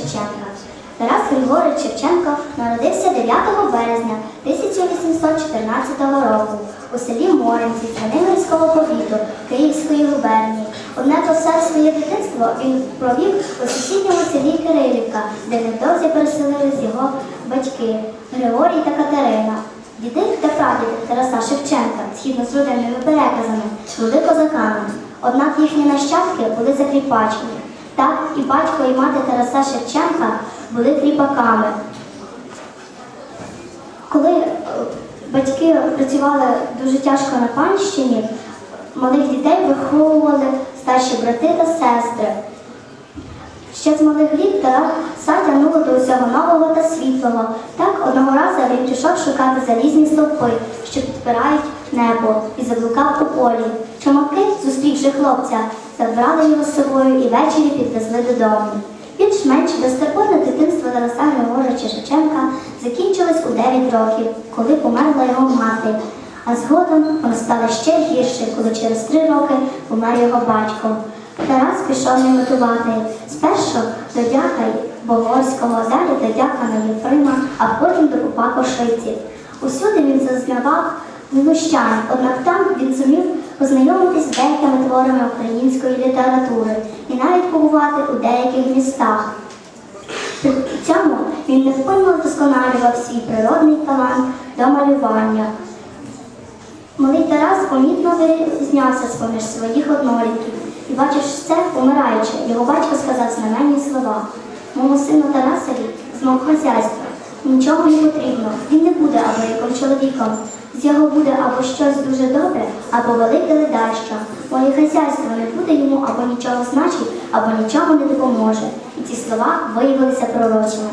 Шевченка. Тарас Григорович Шевченко народився 9 березня 1814 року у селі Моринці Звенигорського повіту Київської губернії. Однак все своє дитинство він провів у сусідньому селі Кирилівка, де невдовзі переселились його батьки Григорій та Катерина. Діди та прадіди Тараса Шевченка, згідно з родинними переказами, були козаками. Однак їхні нащадки були закріпачені. Так і батько, і мати Тараса Шевченка були кріпаками. Коли е, батьки працювали дуже тяжко на панщині, малих дітей виховували старші брати та сестри. Ще з малих літ Тараса тягнуло до усього нового та світлого. Так одного разу він пішов шукати залізні стовпи, що підпирають небо, і заблукав у полі. Чумаки, зустрівши хлопця, забрали його з собою і ввечері підвезли додому. Більш-менш безтурботне дитинство Тараса Григоровича Шевченка закінчилось у 9 років, коли померла його мати. А згодом воно стало ще гірше, коли через три роки помер його батько. Тарас пішов не готувати. Спершу до дяка Богорського, далі до дяка на Єфрима, а потім до попа Кошиці. Усюди він зазнавав знущань, однак там він зумів познайомитись з деякими творами української літератури і навіть побувати у деяких містах. При цьому він невпинно вдосконалював свій природний талант до малювання. Малий Тарас помітно вирізнявся з-поміж своїх однолітків. І бачиш це, помираючи, його батько сказав знаменні слова. Моєму сину Тарасові з мого хазяйства нічого не потрібно. Він не буде або яким чоловіком. З його буде або щось дуже добре, або велике ледащо. Моє хазяйство не буде йому або нічого значить, або нічого не допоможе. І ці слова виявилися пророчими.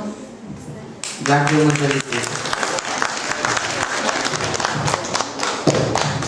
Дякуємо за відповідь.